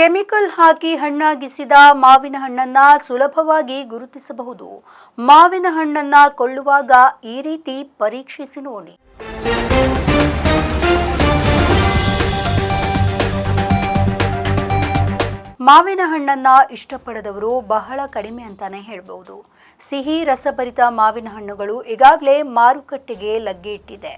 Chemical ಹಾಕಿ ಹಣ್ಣಾಗಿಸಿದ ಮಾವಿನ ಹಣ್ಣನ್ನ ಸುಲಭವಾಗಿ ಗುರುತಿಸಬಹುದು. ಮಾವಿನ ಹಣ್ಣನ್ನ ಕೊಳ್ಳುವಾಗ ಈ ರೀತಿ ಪರೀಕ್ಷಿಸಿ ನೋಡಿ. ಮಾವಿನ ಹಣ್ಣನ್ನ ಇಷ್ಟಪಡದವರು ಬಹಳ ಕಡಿಮೆ ಅಂತಾನೆ ಹೇಳಬಹುದು. ಸಿಹಿ ರಸಭರಿತ ಮಾವಿನ ಹಣ್ಣುಗಳು ಈಗಾಗಲೇ ಮಾರುಕಟ್ಟೆಗೆ ಲಗ್ಗೆ ಇಟ್ಟಿದೆ.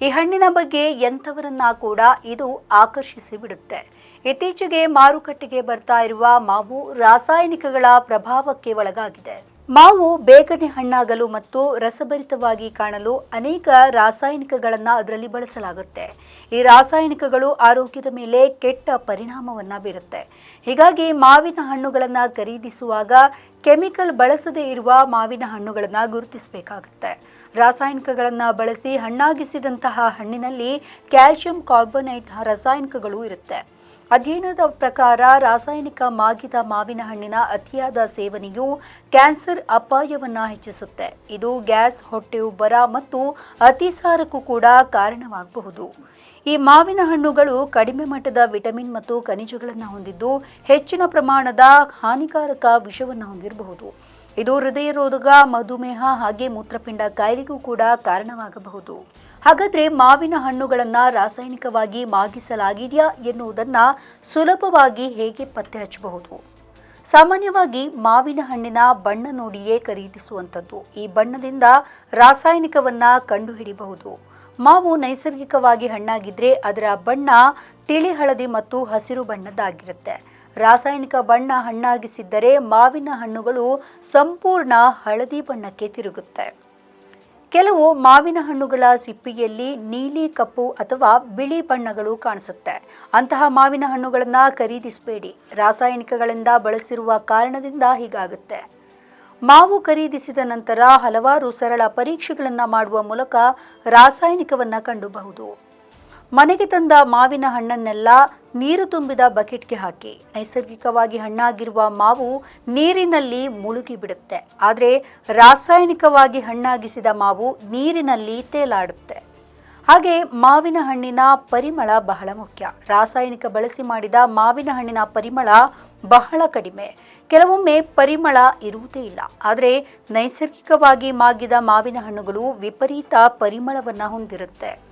ಈ ಹಣ್ಣಿನ ಬಗ್ಗೆ ಎಂಥವರನ್ನ ಕೂಡ ಇದು ಆಕರ್ಷಿಸಿ ಬಿಡುತ್ತೆ. ಇತ್ತೀಚೆಗೆ ಮಾರುಕಟ್ಟೆಗೆ ಬರ್ತಾ ಇರುವ ಮಾವು ರಾಸಾಯನಿಕಗಳ ಪ್ರಭಾವಕ್ಕೆ ಒಳಗಾಗಿದೆ. ಮಾವು ಬೇಗನೆ ಹಣ್ಣಾಗಲು ಮತ್ತು ರಸಭರಿತವಾಗಿ ಕಾಣಲು ಅನೇಕ ರಾಸಾಯನಿಕಗಳನ್ನು ಅದರಲ್ಲಿ ಬಳಸಲಾಗುತ್ತೆ. ಈ ರಾಸಾಯನಿಕಗಳು ಆರೋಗ್ಯದ ಮೇಲೆ ಕೆಟ್ಟ ಪರಿಣಾಮವನ್ನು ಬೀರುತ್ತೆ. ಹೀಗಾಗಿ ಮಾವಿನ ಹಣ್ಣುಗಳನ್ನು ಖರೀದಿಸುವಾಗ ಕೆಮಿಕಲ್ ಬಳಸದೇ ಇರುವ ಮಾವಿನ ಹಣ್ಣುಗಳನ್ನು ಗುರುತಿಸಬೇಕಾಗುತ್ತೆ. ರಾಸಾಯನಿಕಗಳನ್ನು ಬಳಸಿ ಹಣ್ಣಾಗಿಸಿದಂತಹ ಹಣ್ಣಿನಲ್ಲಿ ಕ್ಯಾಲ್ಸಿಯಂ ಕಾರ್ಬೊನೇಟ್ ರಾಸಾಯನಿಕಗಳು ಇರುತ್ತೆ. ಅಧ್ಯಯನದ ಪ್ರಕಾರ ರಾಸಾಯನಿಕ ಮಾಗಿದ ಮಾವಿನ ಹಣ್ಣಿನ ಅತಿಯಾದ ಸೇವನೆಯು ಕ್ಯಾನ್ಸರ್ ಅಪಾಯವನ್ನು ಹೆಚ್ಚಿಸುತ್ತೆ. ಇದು ಗ್ಯಾಸ್, ಹೊಟ್ಟೆ ಉಬ್ಬರ ಮತ್ತು ಅತಿಸಾರಕ್ಕೂ ಕೂಡ ಕಾರಣವಾಗಬಹುದು. ಈ ಮಾವಿನ ಹಣ್ಣುಗಳು ಕಡಿಮೆ ಮಟ್ಟದ ವಿಟಮಿನ್ ಮತ್ತು ಖನಿಜಗಳನ್ನು ಹೊಂದಿದ್ದು ಹೆಚ್ಚಿನ ಪ್ರಮಾಣದ ಹಾನಿಕಾರಕ ವಿಷವನ್ನು ಹೊಂದಿರಬಹುದು. ಇದು ಹೃದಯ ರೋಗ ಮಧುಮೇಹ ಹಾಗೆ ಮೂತ್ರಪಿಂಡ ಕಾಯಿಲೆಗೂ ಕೂಡ ಕಾರಣವಾಗಬಹುದು. ಹಾಗಾದ್ರೆ ಮಾವಿನ ಹಣ್ಣುಗಳನ್ನ ರಾಸಾಯನಿಕವಾಗಿ ಮಾಗಿಸಲಾಗಿದೆಯಾ ಎನ್ನುವುದನ್ನ ಸುಲಭವಾಗಿ ಹೇಗೆ ಪತ್ತೆ ಹಚ್ಚಬಹುದು? ಸಾಮಾನ್ಯವಾಗಿ ಮಾವಿನ ಹಣ್ಣಿನ ಬಣ್ಣ ನೋಡಿಯೇ ಖರೀದಿಸುವಂಥದ್ದು. ಈ ಬಣ್ಣದಿಂದ ರಾಸಾಯನಿಕವನ್ನ ಕಂಡುಹಿಡಿಯಬಹುದು ಮಾವು ನೈಸರ್ಗಿಕವಾಗಿ ಹಣ್ಣಾಗಿದ್ರೆ ಅದರ ಬಣ್ಣ ತಿಳಿ ಹಳದಿ ಮತ್ತು ಹಸಿರು ಬಣ್ಣದ್ದಾಗಿರುತ್ತೆ. ರಾಸಾಯನಿಕ ಬಣ್ಣ ಹಣ್ಣಾಗಿಸಿದ್ದರೆ ಮಾವಿನ ಹಣ್ಣುಗಳು ಸಂಪೂರ್ಣ ಹಳದಿ ಬಣ್ಣಕ್ಕೆ ತಿರುಗುತ್ತೆ. ಕೆಲವು ಮಾವಿನ ಹಣ್ಣುಗಳ ಸಿಪ್ಪಿಯಲ್ಲಿ ನೀಲಿ ಕಪ್ಪು ಅಥವಾ ಬಿಳಿ ಬಣ್ಣಗಳು ಕಾಣಿಸುತ್ತೆ. ಅಂತಹ ಮಾವಿನ ಹಣ್ಣುಗಳನ್ನು ಖರೀದಿಸಬೇಡಿ. ರಾಸಾಯನಿಕಗಳಿಂದ ಬಳಸಿರುವ ಕಾರಣದಿಂದ ಹೀಗಾಗುತ್ತೆ. ಮಾವು ಖರೀದಿಸಿದ ನಂತರ ಹಲವಾರು ಸರಳ ಪರೀಕ್ಷೆಗಳನ್ನು ಮಾಡುವ ಮೂಲಕ ರಾಸಾಯನಿಕವನ್ನು ಕಂಡುಬಹುದು. ಮನೆಗೆ ತಂದ ಮಾವಿನ ಹಣ್ಣನ್ನೆಲ್ಲ ನೀರು ತುಂಬಿದ ಬಕೆಟ್ಗೆ ಹಾಕಿ. ನೈಸರ್ಗಿಕವಾಗಿ ಹಣ್ಣಾಗಿರುವ ಮಾವು ನೀರಿನಲ್ಲಿ ಮುಳುಗಿ ಬಿಡುತ್ತೆ. ಆದರೆ ರಾಸಾಯನಿಕವಾಗಿ ಹಣ್ಣಾಗಿಸಿದ ಮಾವು ನೀರಿನಲ್ಲಿ ತೇಲಾಡುತ್ತೆ. ಹಾಗೆ ಮಾವಿನ ಹಣ್ಣಿನ ಪರಿಮಳ ಬಹಳ ಮುಖ್ಯ. ರಾಸಾಯನಿಕ ಬಳಸಿ ಮಾಡಿದ ಮಾವಿನ ಹಣ್ಣಿನ ಪರಿಮಳ ಬಹಳ ಕಡಿಮೆ. ಕೆಲವೊಮ್ಮೆ ಪರಿಮಳ ಇರುವುದೇ ಇಲ್ಲ. ಆದರೆ ನೈಸರ್ಗಿಕವಾಗಿ ಮಾಗಿದ ಮಾವಿನ ಹಣ್ಣುಗಳು ವಿಪರೀತ ಪರಿಮಳವನ್ನು ಹೊಂದಿರುತ್ತೆ.